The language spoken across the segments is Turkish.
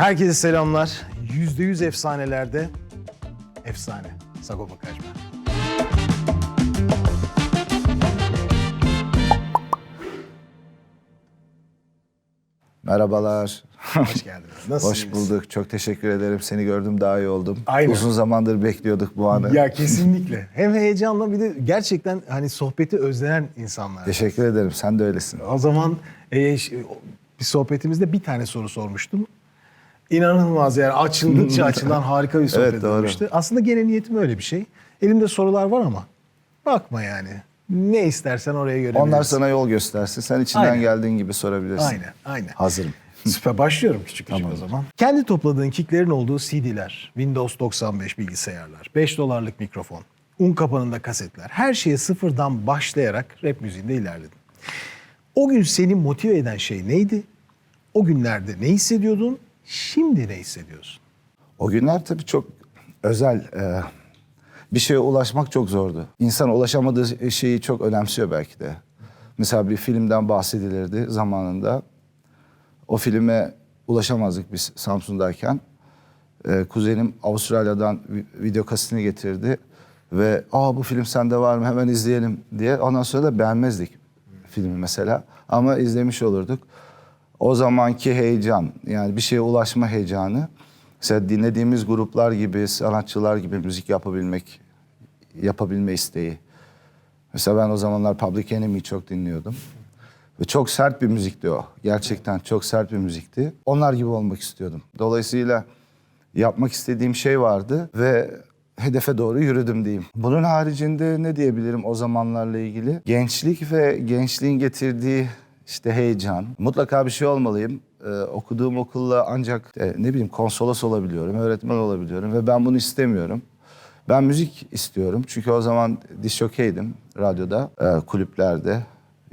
Herkese selamlar. %100 efsanelerde efsane. Sagopa Kajmer. Merhabalar. Hoş geldiniz. Nasılsınız? Hoş bulduk. Çok teşekkür ederim. Seni gördüm daha iyi oldum. Aynen. Uzun zamandır bekliyorduk bu anı. Ya kesinlikle. Hem heyecanla bir de gerçekten hani sohbeti özlenen insanlar. Teşekkür ederim. Sen de öylesin. O zaman e, bir sohbetimizde bir tane soru sormuştum. İnanılmaz yani açıldıkça açılan harika bir sohbet Evet, olmuştu. Aslında gene niyetim öyle bir şey. Elimde sorular var ama bakma yani. Ne istersen oraya göre. Onlar sana yol göstersin. Sen içinden Aynen. geldiğin gibi sorabilirsin. Aynen, aynen. Hazırım. Süper başlıyorum küçük küçük o zaman. Kendi topladığın kicklerin olduğu CD'ler, Windows 95 bilgisayarlar, 5 dolarlık mikrofon, un kapanında kasetler, her şeye sıfırdan başlayarak rap müziğinde ilerledin. O gün seni motive eden şey neydi? O günlerde ne hissediyordun? Şimdi ne hissediyorsun? O günler tabii çok özel. e, bir şeye ulaşmak çok zordu. İnsan ulaşamadığı şeyi çok önemsiyor belki de. Mesela bir filmden bahsedilirdi zamanında. O filme ulaşamazdık biz Samsun'dayken. E, kuzenim Avustralya'dan vi- video kasetini getirdi. Ve aa bu film sende var mı hemen izleyelim diye. Ondan sonra da beğenmezdik filmi mesela. Ama izlemiş olurduk. O zamanki heyecan yani bir şeye ulaşma heyecanı. Mesela dinlediğimiz gruplar gibi, sanatçılar gibi müzik yapabilmek, yapabilme isteği. Mesela ben o zamanlar Public Enemy'yi çok dinliyordum. Ve çok sert bir müzikti o. Gerçekten çok sert bir müzikti. Onlar gibi olmak istiyordum. Dolayısıyla yapmak istediğim şey vardı ve hedefe doğru yürüdüm diyeyim. Bunun haricinde ne diyebilirim o zamanlarla ilgili? Gençlik ve gençliğin getirdiği işte heyecan. Mutlaka bir şey olmalıyım. Ee, okuduğum okulla ancak e, ne bileyim konsolos olabiliyorum, öğretmen olabiliyorum ve ben bunu istemiyorum. Ben müzik istiyorum çünkü o zaman disjokeydim radyoda, e, kulüplerde.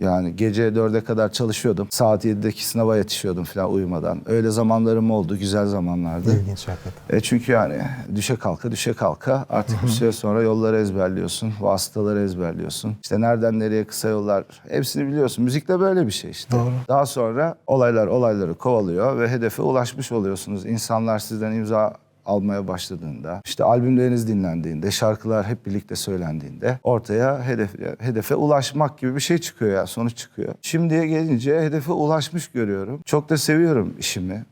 Yani gece dörde kadar çalışıyordum. Saat 7'deki sınava yetişiyordum falan uyumadan. Öyle zamanlarım oldu, güzel zamanlardı. İlginç hakikaten. E çünkü yani düşe kalka düşe kalka artık bir süre sonra yolları ezberliyorsun, vasıtaları ezberliyorsun. İşte nereden nereye kısa yollar hepsini biliyorsun. Müzik de böyle bir şey işte. Doğru. Daha sonra olaylar olayları kovalıyor ve hedefe ulaşmış oluyorsunuz. İnsanlar sizden imza almaya başladığında, işte albümleriniz dinlendiğinde, şarkılar hep birlikte söylendiğinde ortaya hedef, hedefe ulaşmak gibi bir şey çıkıyor ya, sonuç çıkıyor. Şimdiye gelince hedefe ulaşmış görüyorum. Çok da seviyorum işimi.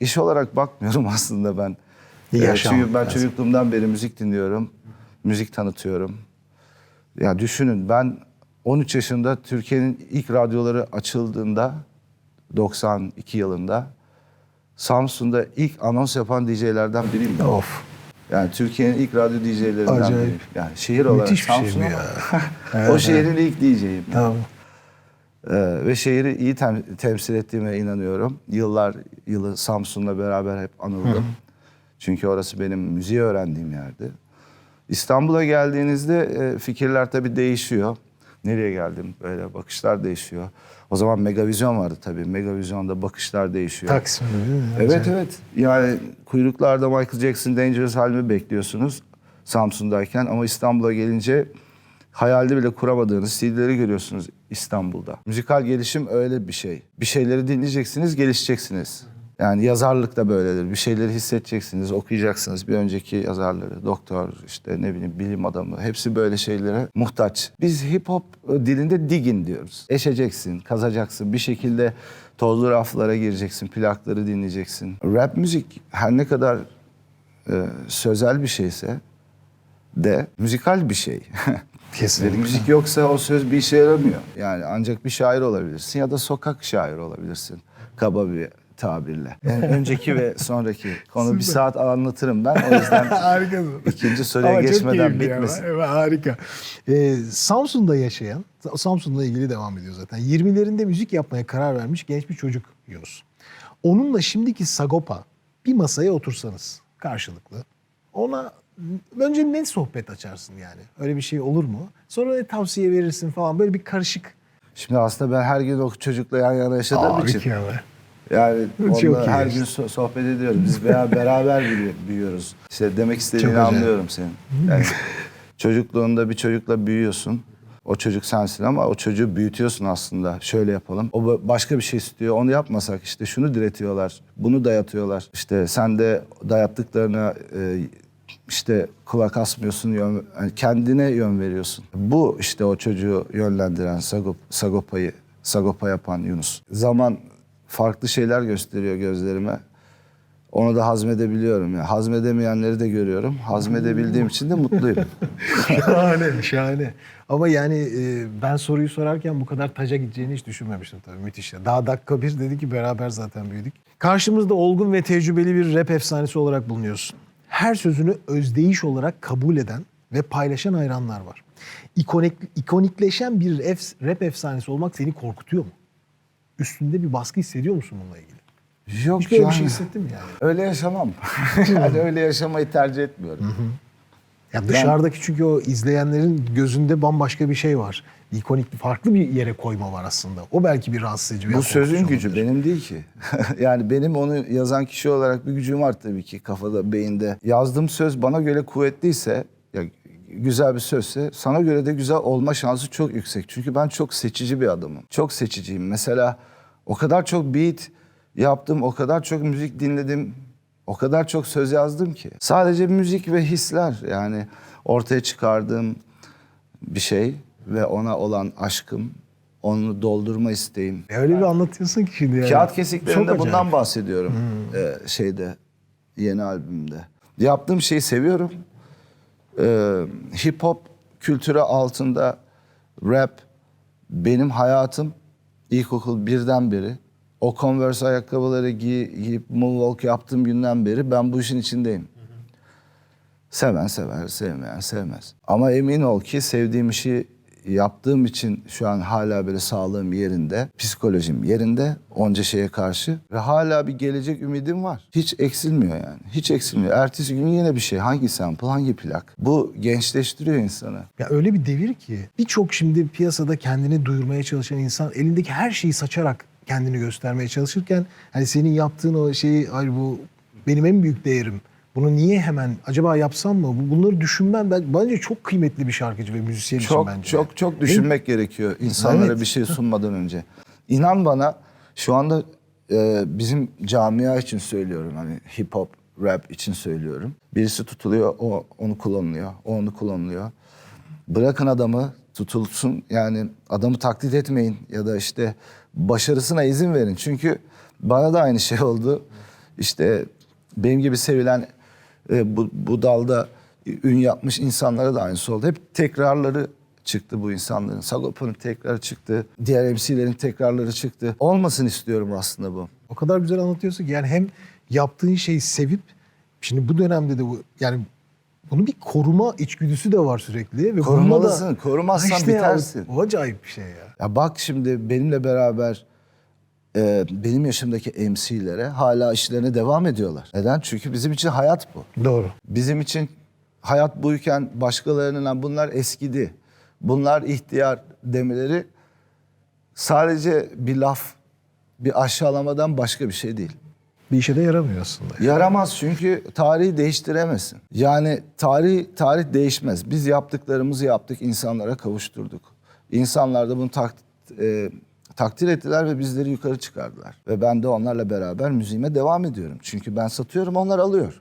İş olarak bakmıyorum aslında ben. Ee, yaşam Çünkü ben lazım. çocukluğumdan beri müzik dinliyorum. Müzik tanıtıyorum. Ya düşünün ben 13 yaşında Türkiye'nin ilk radyoları açıldığında 92 yılında Samsun'da ilk anons yapan DJ'lerden biriyim ben. Of. Yani Türkiye'nin ilk radyo DJ'lerinden Acayip. biriyim. Yani şehir olarak Müthiş bir şey Samsun ama ya. o şehrin ilk DJ'yim. Tamam. Ee, ve şehri iyi tem- temsil ettiğime inanıyorum. Yıllar yılı Samsun'la beraber hep anıldım. Çünkü orası benim müziği öğrendiğim yerdi. İstanbul'a geldiğinizde e, fikirler tabii değişiyor. Nereye geldim? Böyle bakışlar değişiyor. O zaman Megavizyon vardı tabii. Megavizyon'da bakışlar değişiyor. Taksim değil mi? Evet evet. Yani kuyruklarda Michael Jackson Dangerous halimi bekliyorsunuz Samsun'dayken ama İstanbul'a gelince hayalde bile kuramadığınız CD'leri görüyorsunuz İstanbul'da. Müzikal gelişim öyle bir şey. Bir şeyleri dinleyeceksiniz, gelişeceksiniz. Yani yazarlık da böyledir. Bir şeyleri hissedeceksiniz, okuyacaksınız. Bir önceki yazarları, doktor, işte ne bileyim bilim adamı hepsi böyle şeylere muhtaç. Biz hip hop dilinde diggin diyoruz. Eşeceksin, kazacaksın. Bir şekilde tozlu raflara gireceksin, plakları dinleyeceksin. Rap müzik her ne kadar e, sözel bir şeyse de müzikal bir şey. Kesinlikle. Müzik yoksa o söz bir işe yaramıyor. Yani ancak bir şair olabilirsin ya da sokak şairi olabilirsin. Kaba bir tabirle. Yani önceki ve sonraki konu bir saat anlatırım ben. O yüzden Harikasın. ikinci soruya Ama geçmeden bitmesin. Evet, harika. Ee, Samsun'da yaşayan, Samsun'la ilgili devam ediyor zaten. 20'lerinde müzik yapmaya karar vermiş genç bir çocuk Yunus. Onunla şimdiki Sagopa bir masaya otursanız karşılıklı. Ona önce ne sohbet açarsın yani? Öyle bir şey olur mu? Sonra ne tavsiye verirsin falan böyle bir karışık. Şimdi aslında ben her gün o çocukla yan yana yaşadığım için Harika be. Yani onunla her gün so- sohbet ediyoruz. Biz veya beraber büyü- büyüyoruz. İşte demek istediğini Çok anlıyorum senin. Yani çocukluğunda bir çocukla büyüyorsun. O çocuk sensin ama o çocuğu büyütüyorsun aslında. Şöyle yapalım. O ba- başka bir şey istiyor. Onu yapmasak işte şunu diretiyorlar. Bunu dayatıyorlar. İşte sen de dayattıklarına e, işte kulak asmıyorsun, yön, yani kendine yön veriyorsun. Bu işte o çocuğu yönlendiren Sagop, Sagopa'yı, Sagopa yapan Yunus. Zaman farklı şeyler gösteriyor gözlerime. Onu da hazmedebiliyorum. Yani hazmedemeyenleri de görüyorum. Hazmedebildiğim için de mutluyum. şahane, şahane. Ama yani e, ben soruyu sorarken bu kadar taca gideceğini hiç düşünmemiştim tabii. Müthiş. ya. Daha dakika bir dedi ki beraber zaten büyüdük. Karşımızda olgun ve tecrübeli bir rap efsanesi olarak bulunuyorsun. Her sözünü özdeyiş olarak kabul eden ve paylaşan hayranlar var. İkonik, ikonikleşen bir ef- rap efsanesi olmak seni korkutuyor mu? Üstünde bir baskı hissediyor musun bununla ilgili? Yok Hiç böyle bir yani. şey hissettin mi yani? Öyle yaşamam. yani öyle yaşamayı tercih etmiyorum. Ya dışarıdaki çünkü o izleyenlerin gözünde bambaşka bir şey var. Bir ikonik, farklı bir yere koyma var aslında. O belki bir rahatsız edici. Bu sözün gücü olabilir. benim değil ki. yani benim onu yazan kişi olarak bir gücüm var tabii ki kafada, beyinde. Yazdığım söz bana göre kuvvetliyse, güzel bir sözse sana göre de güzel olma şansı çok yüksek. Çünkü ben çok seçici bir adamım. Çok seçiciyim. Mesela o kadar çok beat yaptım, o kadar çok müzik dinledim, o kadar çok söz yazdım ki. Sadece müzik ve hisler yani ortaya çıkardığım bir şey ve ona olan aşkım, onu doldurma isteğim. Ya Öyle bir anlatıyorsun ki şimdi yani. Kağıt Çok kesiklerinde acayip. bundan bahsediyorum ee, şeyde yeni albümde. Yaptığım şeyi seviyorum. Ee, hip hop kültürü altında rap benim hayatım ilkokul birden beri. O Converse ayakkabıları giy, giyip moonwalk yaptığım günden beri ben bu işin içindeyim. Seven sever, sevmeyen sevmez. Ama emin ol ki sevdiğim işi yaptığım için şu an hala böyle sağlığım yerinde, psikolojim yerinde onca şeye karşı ve hala bir gelecek ümidim var. Hiç eksilmiyor yani. Hiç eksilmiyor. Ertesi gün yine bir şey. Hangi sample, hangi plak? Bu gençleştiriyor insanı. Ya öyle bir devir ki birçok şimdi piyasada kendini duyurmaya çalışan insan elindeki her şeyi saçarak kendini göstermeye çalışırken hani senin yaptığın o şeyi ay bu benim en büyük değerim. Bunu niye hemen acaba yapsam mı? Bu- Bunları düşünmen ben, bence çok kıymetli bir şarkıcı ve müzisyen için Çok bence. çok çok düşünmek gerekiyor insanlara Evet. bir şey sunmadan önce. İnan bana şu anda e, bizim camia için söylüyorum hani hip hop rap için söylüyorum. Birisi tutuluyor o onu kullanılıyor. O onu kullanılıyor. Bırakın adamı tutulsun yani adamı taklit etmeyin ya da işte başarısına izin verin. Çünkü bana da aynı şey oldu. İşte benim gibi sevilen e, bu, bu dalda ün yapmış insanlara da aynısı oldu. Hep tekrarları çıktı bu insanların. Sagopa'nın tekrarı çıktı. Diğer MC'lerin tekrarları çıktı. Olmasın istiyorum aslında bu. O kadar güzel anlatıyorsun ki yani hem yaptığın şeyi sevip şimdi bu dönemde de bu yani bunun bir koruma içgüdüsü de var sürekli ve Korumalısın. da Korumazsan işte ya, bitersin. o, o acayip bir şey ya. Ya bak şimdi benimle beraber e, benim yaşımdaki MC'lere hala işlerine devam ediyorlar. Neden? Çünkü bizim için hayat bu. Doğru. Bizim için hayat buyken başkalarının "Lan bunlar eskidi, bunlar ihtiyar demeleri sadece bir laf, bir aşağılamadan başka bir şey değil. Bir işe de yaramıyor aslında. Yaramaz çünkü tarihi değiştiremezsin. Yani tarih tarih değişmez. Biz yaptıklarımızı yaptık, insanlara kavuşturduk. İnsanlar da bunu tak, e, takdir ettiler ve bizleri yukarı çıkardılar. Ve ben de onlarla beraber müziğime devam ediyorum. Çünkü ben satıyorum, onlar alıyor.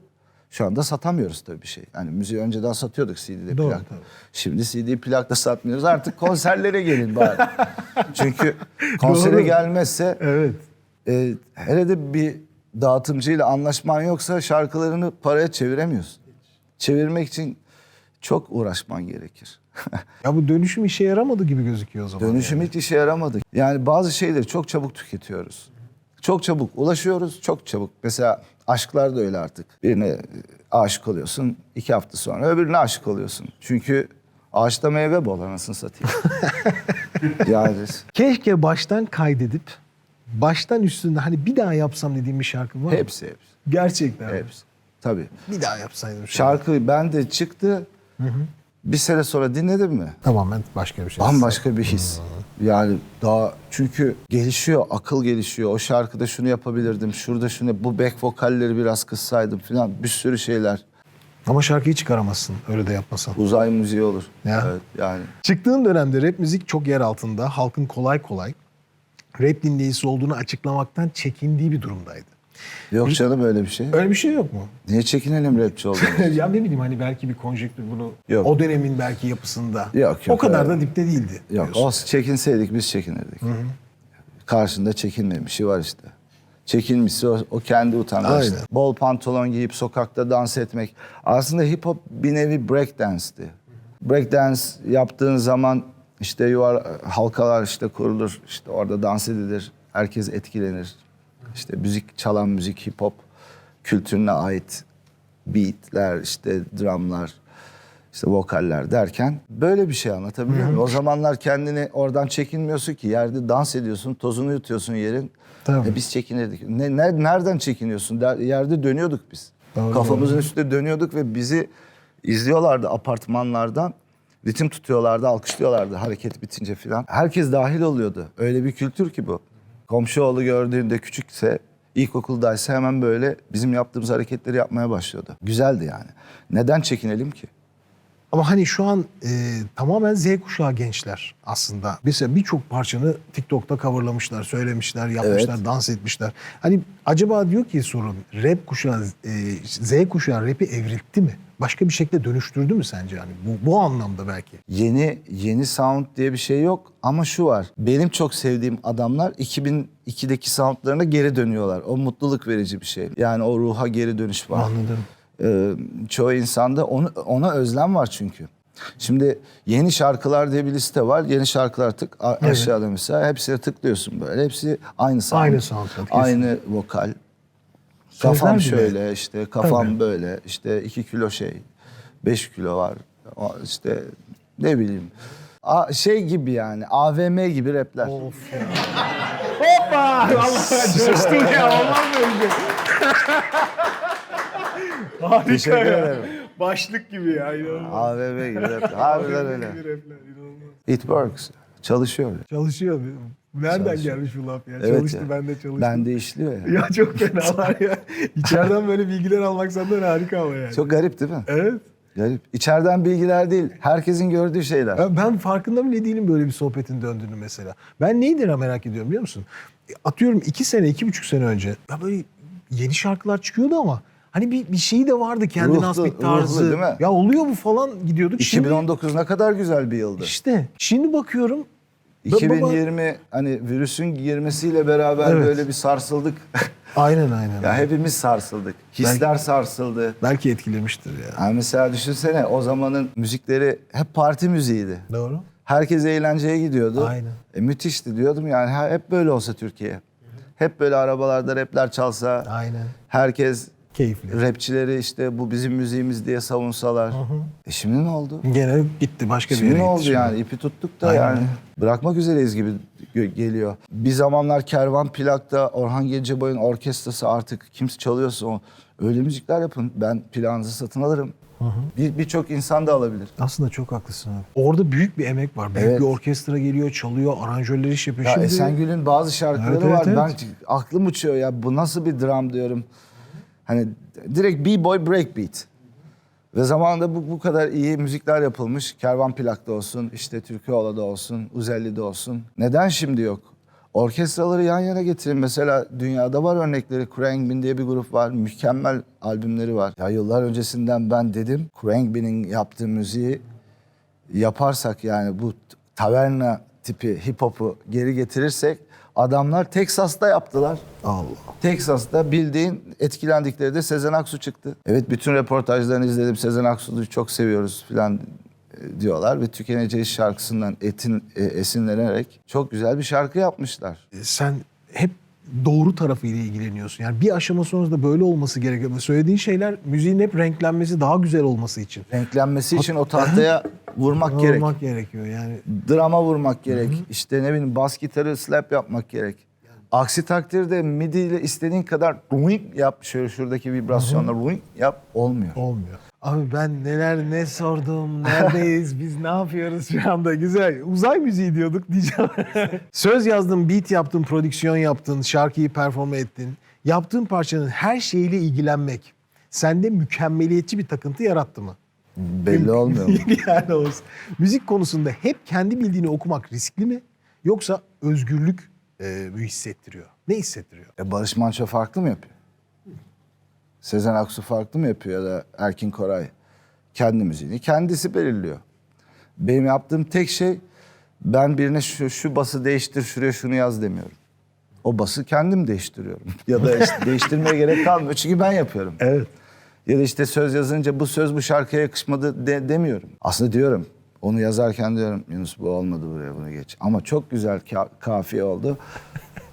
Şu anda satamıyoruz tabii bir şey. Yani müziği önceden satıyorduk CD'de Doğru, plak. tabii. Şimdi CD plak da satmıyoruz. Artık konserlere gelin bari. Çünkü konsere Doğru. gelmezse Evet. e, hele de bir dağıtımcıyla anlaşman yoksa şarkılarını paraya çeviremiyorsun. Çevirmek için çok uğraşman gerekir. Ya bu dönüşüm işe yaramadı gibi gözüküyor o zaman. Dönüşüm yani. hiç işe yaramadı. Yani bazı şeyleri çok çabuk tüketiyoruz. Çok çabuk ulaşıyoruz, çok çabuk. Mesela aşklar da öyle artık. Birine aşık oluyorsun, iki hafta sonra öbürüne aşık oluyorsun. Çünkü ağaçta meyve bol anasını satayım. yani Keşke baştan kaydedip baştan üstünde hani bir daha yapsam dediğim bir şarkı var mı? hepsi hepsi. Gerçekten. Hepsi. Tabii. Bir daha yapsaydım. Şarkı bende çıktı. Bir sene sonra dinledim mi? Tamamen başka bir şey. Bambaşka bir his. Yani daha çünkü gelişiyor, akıl gelişiyor. O şarkıda şunu yapabilirdim, şurada şunu, bu back vokalleri biraz kıssaydım falan bir sürü şeyler. Ama şarkıyı çıkaramazsın öyle de yapmasan. Uzay müziği olur. Ya. Evet, yani Çıktığın dönemde rap müzik çok yer altında. Halkın kolay kolay rap dinleyicisi olduğunu açıklamaktan çekindiği bir durumdaydı. Yok canım öyle bir şey. Öyle bir şey yok mu? Niye çekinelim rapçi olduğunu? ya ne bileyim hani belki bir konjektür bunu Yok. o dönemin belki yapısında. Yok, yok, o kadar da dipte değildi. Yok diyorsun. o çekinseydik biz çekinirdik. Karşında çekinmemişi var işte. Çekinmişse o, o kendi utangaç. Aynen. Bol pantolon giyip sokakta dans etmek. Aslında hip hop bir nevi break dance'ti. Break dance yaptığın zaman işte yuvar halkalar işte kurulur. işte orada dans edilir. Herkes etkilenir. İşte müzik çalan müzik hip hop kültürüne ait beatler işte drumlar işte vokaller derken böyle bir şey anlatabiliyor muyum? O zamanlar kendini oradan çekinmiyorsun ki yerde dans ediyorsun tozunu yutuyorsun yerin. Tabii. E biz çekinirdik. Ne, ne- nereden çekiniyorsun? Der- yerde dönüyorduk biz. Doğru, Kafamızın üstünde dönüyorduk ve bizi izliyorlardı apartmanlardan. Ritim tutuyorlardı, alkışlıyorlardı hareket bitince filan. Herkes dahil oluyordu. Öyle bir kültür ki bu. Komşu oğlu gördüğünde küçükse, ilkokuldaysa hemen böyle bizim yaptığımız hareketleri yapmaya başlıyordu. Güzeldi yani. Neden çekinelim ki? Ama hani şu an e, tamamen Z kuşağı gençler aslında. Mesela birçok parçanı TikTok'ta coverlamışlar, söylemişler, yapmışlar, Evet. dans etmişler. Hani acaba diyor ki sorun rap kuşağı, e, Z kuşağı rapi evriltti mi? Başka bir şekilde dönüştürdü mü sence? Hani bu, bu anlamda belki. Yeni yeni sound diye bir şey yok ama şu var. Benim çok sevdiğim adamlar 2002'deki soundlarına geri dönüyorlar. O mutluluk verici bir şey. Yani o ruha geri dönüş var. Anladım. Ee, çoğu insanda onu, ona özlem var çünkü. Şimdi yeni şarkılar diye bir liste var. Yeni şarkılar tık a- aşağıda mesela hepsine tıklıyorsun böyle. Hepsi aynı sound. Aynı sound. Aynı vokal. Sözler Kafam bile. şöyle işte kafam Tabii. böyle işte iki kilo şey beş kilo var işte ne bileyim A- şey gibi yani AVM gibi rapler. Hoppa! Allah coştum ya. Olmaz böyle Harika Teşekkür ya. ederim. Başlık gibi ya. inanılmaz. AVM gibi rapler. Harbiden öyle. Gibi rapler, inanılmaz. It works. Çalışıyor. Çalışıyor. Nereden Çalışıyor. gelmiş bu laf ya? Evet Çalıştı ya. ben de çalıştım. Bende işliyor ya. Ya çok fenalar ya. İçeriden böyle bilgiler almak senden harika ama yani. Çok garip değil mi? Evet. Garip. İçeriden bilgiler değil. Herkesin gördüğü şeyler. Ya Ben farkında bile değilim böyle bir sohbetin döndüğünü mesela. Ben neydir merak ediyorum biliyor musun? E, Atıyorum iki sene, iki buçuk sene önce ya böyle yeni şarkılar çıkıyordu ama hani bir, bir şeyi de vardı kendine has bir tarzı. ruhlu değil mi? Ya oluyor bu falan gidiyorduk. Şimdi 2019 ne kadar güzel bir yıldı. işte şimdi bakıyorum. ba- baba- 2020 hani virüsün girmesiyle beraber Evet. böyle bir sarsıldık. Aynen aynen. ya hepimiz sarsıldık. Hisler sarsıldı. Belki etkilemiştir ya. Yani mesela düşünsene o zamanın müzikleri hep parti müziğiydi. Doğru. Herkes eğlenceye gidiyordu. Aynen. E, müthişti diyordum yani hep böyle olsa Türkiye. Hep böyle arabalarda rapler çalsa. Aynen. Herkes Keyifli. rapçileri işte bu bizim müziğimiz diye savunsalar. E şimdi ne oldu? Gene gitti başka bir Şimdi yere ne oldu şimdi. yani? İpi tuttuk da Aynen. yani. Bırakmak üzereyiz gibi geliyor. Bir zamanlar Kervan Plak'ta Orhan Gencebay'ın orkestrası artık kimse çalıyorsa o öyle müzikler yapın. Ben plağınızı satın alırım. Bir Birçok insan da alabilir. Aslında çok haklısın abi. Orada büyük bir emek var. Büyük Evet. bir orkestra geliyor, çalıyor, aranjörler iş yapıyor. Ya Şimdi Esengül'ün bazı şarkıları Evet, evet, var. evet. Ben aklım uçuyor ya. Bu nasıl bir dram diyorum. Hani direkt B-boy breakbeat. Ve zamanında bu, bu kadar iyi müzikler yapılmış. Kervan Plak'ta olsun, işte Türkiyeola'da olsun, Uzelli'de olsun. Neden şimdi yok? Orkestraları yan yana getirin. Mesela dünyada var örnekleri. Khruangbin diye bir grup var. Mükemmel albümleri var. Ya yıllar öncesinden ben dedim. Khruangbin'in yaptığı müziği yaparsak yani bu taverna tipi hip hop'u geri getirirsek adamlar Teksas'ta yaptılar. Allah. Texas'ta bildiğin etkilendikleri de Sezen Aksu çıktı. Evet bütün röportajlarını izledim. Sezen Aksu'yu çok seviyoruz falan e, diyorlar ve Tükeneceğiz şarkısından etin e, esinlenerek çok güzel bir şarkı yapmışlar. E, Sen hep doğru tarafıyla ilgileniyorsun. Yani bir aşama sonrasında böyle olması gerekiyor. Ve Söylediğin şeyler müziğin hep renklenmesi, daha güzel olması için. Renklenmesi için o tahtaya vurmak gerek. Olmak gerekiyor yani. Drama vurmak gerek. İşte ne bileyim bas gitarı slap yapmak gerek. Aksi takdirde midi ile istediğin kadar ruing yap. Şöyle şuradaki vibrasyonla ruing yap. Olmuyor. Olmuyor. Abi ben neler ne sordum, neredeyiz, biz ne yapıyoruz şu anda güzel. Uzay müziği diyorduk diyeceğim. Söz yazdın, beat yaptın, prodüksiyon yaptın, şarkıyı performe ettin. Yaptığın parçanın her şeyiyle ilgilenmek sende mükemmeliyetçi bir takıntı yarattı mı? Belli olmuyor mu? yani olsun. Müzik konusunda hep kendi bildiğini okumak riskli mi? Yoksa özgürlük e, hissettiriyor? Ne hissettiriyor? E Barış Manço farklı mı yapıyor? Sezen Aksu farklı mı yapıyor ya da Erkin Koray? Kendi müziğini kendisi belirliyor. Benim yaptığım tek şey ben birine şu, şu bası değiştir şuraya şunu yaz demiyorum. O bası kendim değiştiriyorum. ya da işte değiştirmeye gerek kalmıyor çünkü ben yapıyorum. Evet. Ya da işte söz yazınca bu söz bu şarkıya yakışmadı de- demiyorum. Aslında diyorum. Onu yazarken diyorum Yunus bu olmadı buraya bunu geç. Ama çok güzel ka- kafiye oldu.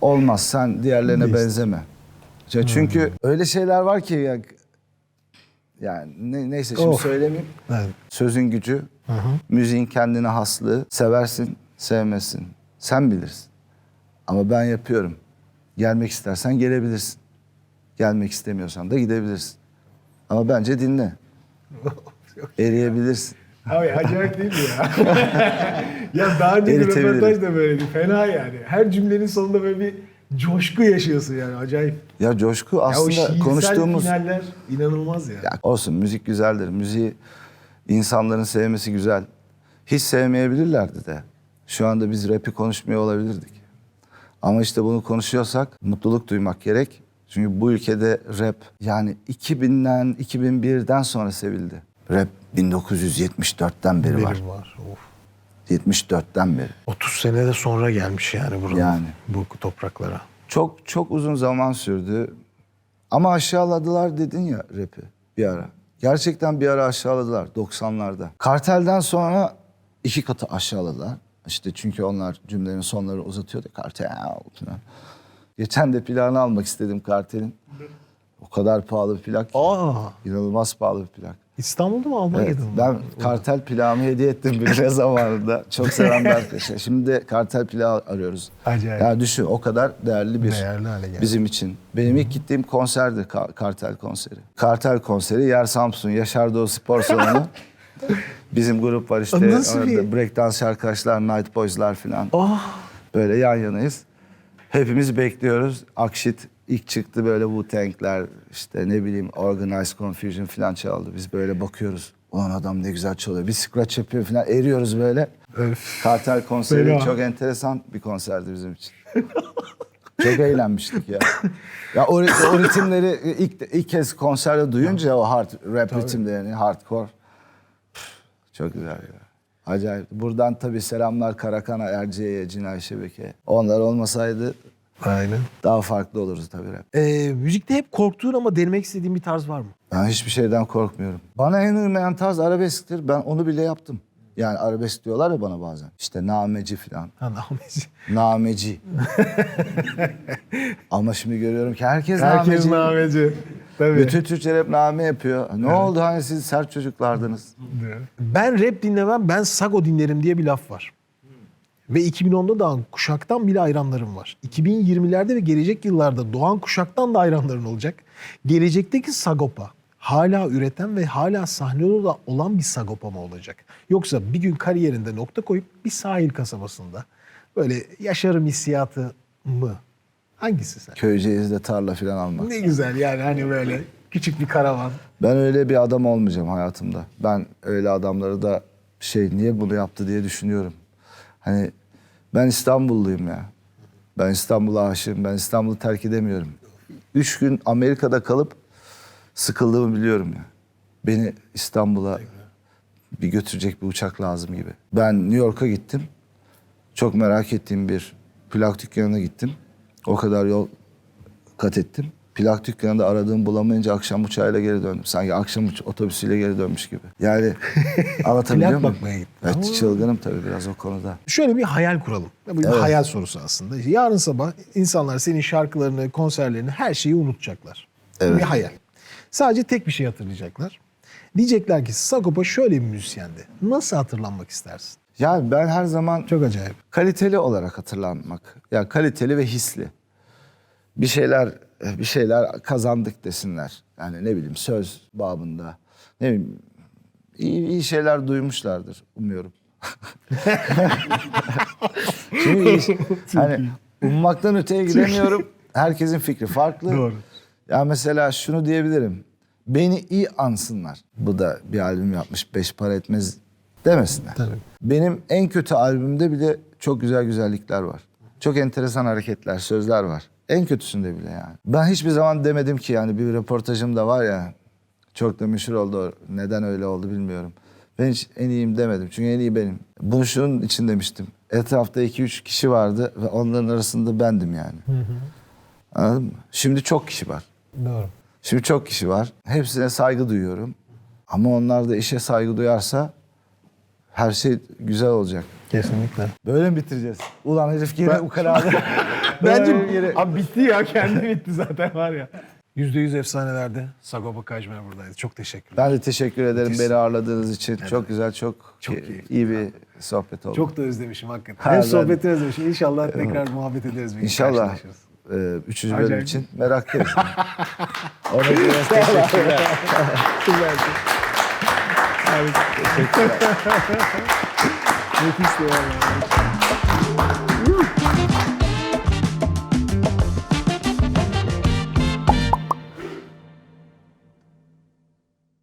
Olmaz sen diğerlerine benzeme. Ya Çünkü öyle şeyler var ki ya, yani ne- neyse şimdi Of. söylemeyeyim. Evet. Sözün gücü, müziğin kendine haslığı. Seversin, sevmesin. Sen bilirsin. Ama ben yapıyorum. Gelmek istersen gelebilirsin. Gelmek istemiyorsan da gidebilirsin. Ama bence dinle. Eriyebilirsin. Abi acayip değil mi ya? ya daha önce bir Eritebilirim. röportaj da böyleydi. Fena yani. Her cümlenin sonunda böyle bir coşku yaşıyorsun yani. Acayip. Ya coşku ya o aslında konuştuğumuz... finaller inanılmaz ya. Ya olsun müzik güzeldir. Müziği insanların sevmesi güzel. Hiç sevmeyebilirlerdi de. Şu anda biz rap'i konuşmuyor olabilirdik. Ama işte bunu konuşuyorsak mutluluk duymak gerek. Çünkü bu ülkede rap yani 2000'den 2001'den sonra sevildi. Rap 1974'ten beri var. Benim var. Of. 74'ten beri. 30 senede sonra gelmiş yani buralara. Yani. Bu topraklara. Çok çok uzun zaman sürdü. Ama aşağıladılar dedin ya rap'i bir ara. Gerçekten bir ara aşağıladılar 90'larda. Kartelden sonra iki katı aşağıladılar. İşte çünkü onlar cümlenin sonları uzatıyordu. Kartel. Geçen de plağını almak istedim kartelin. O kadar pahalı bir plak. ki. Aa, İnanılmaz pahalı bir plak. İstanbul'da mı Almanya'da Evet, ben kartel plağımı hediye ettim birine zamanında. Çok seven bir arkadaşa. Şimdi de kartel plağı arıyoruz. Acayip. Yani düşün o kadar değerli bir Değerli hale geldi. bizim için. Benim ilk gittiğim konserdi ka- kartel konseri. Kartel konseri Yer Samsun Yaşar Doğu Spor Salonu. bizim grup var işte. Nasıl orada bir- Breakdance arkadaşlar, Night Boys'lar falan. Ah, Böyle yan yanayız. Hepimiz bekliyoruz. Akşit ilk çıktı böyle Wu-Tang'ler işte ne bileyim Organized Confusion falan çaldı. Biz böyle bakıyoruz. Ulan adam ne güzel çalıyor. Bir scratch yapıyor falan. Eriyoruz böyle. öf. Kartel konseri Fena. çok enteresan bir konserdi bizim için. çok eğlenmiştik ya. Ya o, o ritimleri ilk, ilk kez konserde duyunca o hard rap ritimlerini, hardcore. Çok güzel ya. Acayip. Buradan tabii selamlar Karakan'a, Erce'ye, Cinay Şebeke. Onlar olmasaydı Aynen. daha farklı olurdu tabii rap. Ee, müzikte hep korktuğun ama denemek istediğin bir tarz var mı? Ben hiçbir şeyden korkmuyorum. Bana en uymayan tarz arabesktir. Ben onu bile yaptım. Yani arabesk diyorlar ya bana bazen. İşte nameci falan. Ha, Nahmeci. Nameci. Ama şimdi görüyorum ki herkes, Herkes nameci. nameci. Tabii. Bütün Türkçe rap name yapıyor. Ne oldu hani siz sert çocuklardınız? Ben rap dinlemem, ben sago dinlerim diye bir laf var. Ve 2010'da doğan kuşaktan bile hayranlarım var. 2020'lerde ve gelecek yıllarda doğan kuşaktan da hayranların olacak. Gelecekteki sagopa hala üreten ve hala sahnede da olan bir sagopa mı olacak? Yoksa bir gün kariyerinde nokta koyup bir sahil kasabasında böyle yaşarım hissiyatı mı? Hangisi sen? Köyceğiz'de tarla falan almak. Ne güzel yani hani böyle küçük bir karavan. Ben öyle bir adam olmayacağım hayatımda. Ben öyle adamları da şey niye bunu yaptı diye düşünüyorum. Hani ben İstanbulluyum ya. Ben İstanbul'a aşığım. Ben İstanbul'u terk edemiyorum. Üç gün Amerika'da kalıp sıkıldığımı biliyorum ya. Beni İstanbul'a bir götürecek bir uçak lazım gibi. Ben New York'a gittim. Çok merak ettiğim bir plak dükkanına gittim. O kadar yol kat ettim. Plak dükkanında aradığım bulamayınca akşam uçağıyla geri döndüm. Sanki akşam uç- otobüsüyle geri dönmüş gibi. Yani anlatabiliyor Plak muyum? bakmaya gittin. Evet çılgınım tabii biraz o konuda. Şöyle bir hayal kuralım. Bu bir hayal sorusu aslında. Yarın sabah insanlar senin şarkılarını, konserlerini, her şeyi unutacaklar. Bu. Bir hayal. Sadece tek bir şey hatırlayacaklar. Diyecekler ki Sagopa şöyle bir müzisyendi. Nasıl hatırlanmak istersin? Yani ben her zaman Çok acayip. kaliteli olarak hatırlanmak. Ya kaliteli ve hisli. Bir şeyler bir şeyler kazandık desinler. Yani ne bileyim söz babında. Ne bileyim iyi, iyi şeyler duymuşlardır umuyorum. Çünkü iyi- hani ummaktan öteye gidemiyorum. Herkesin fikri farklı. Doğru. Ya mesela şunu diyebilirim. Beni iyi ansınlar. Bu da bir albüm yapmış beş para etmez demesinler. Tabii. Benim en kötü albümde bile çok güzel güzellikler var. Çok enteresan hareketler, sözler var. En kötüsünde bile yani. Ben hiçbir zaman demedim ki yani bir röportajım da var ya çok da meşhur oldu. Neden öyle oldu bilmiyorum. Ben hiç en iyiyim demedim. Çünkü en iyi benim. Bunu şunun için demiştim. Etrafta 2-3 kişi vardı ve onların arasında bendim yani. Anladın mı? Şimdi çok kişi var. Doğru. Şimdi çok kişi var. Hepsine saygı duyuyorum. Ama onlar da işe saygı duyarsa her şey güzel olacak. Kesinlikle. Böyle mi bitireceğiz? Ulan herif gene ukaladı. Bence abi bitti ya kendi bitti zaten var ya. %100 efsanelerde Sagopa Kajmer buradaydı. Çok teşekkürler. Ben de teşekkür ederim Müthiş. beni ağırladığınız için. Çok güzel, çok, Çok iyi, iyi bir sohbet oldu. Çok da özlemişim hakikaten. Ha, Hem ben- sohbeti özlemişim. İnşallah tekrar muhabbet ederiz. bir gün, İnşallah karşılaşırız. e, üçüncü bölüm için meraktayız. Ona göre teşekkürler. Nefis de.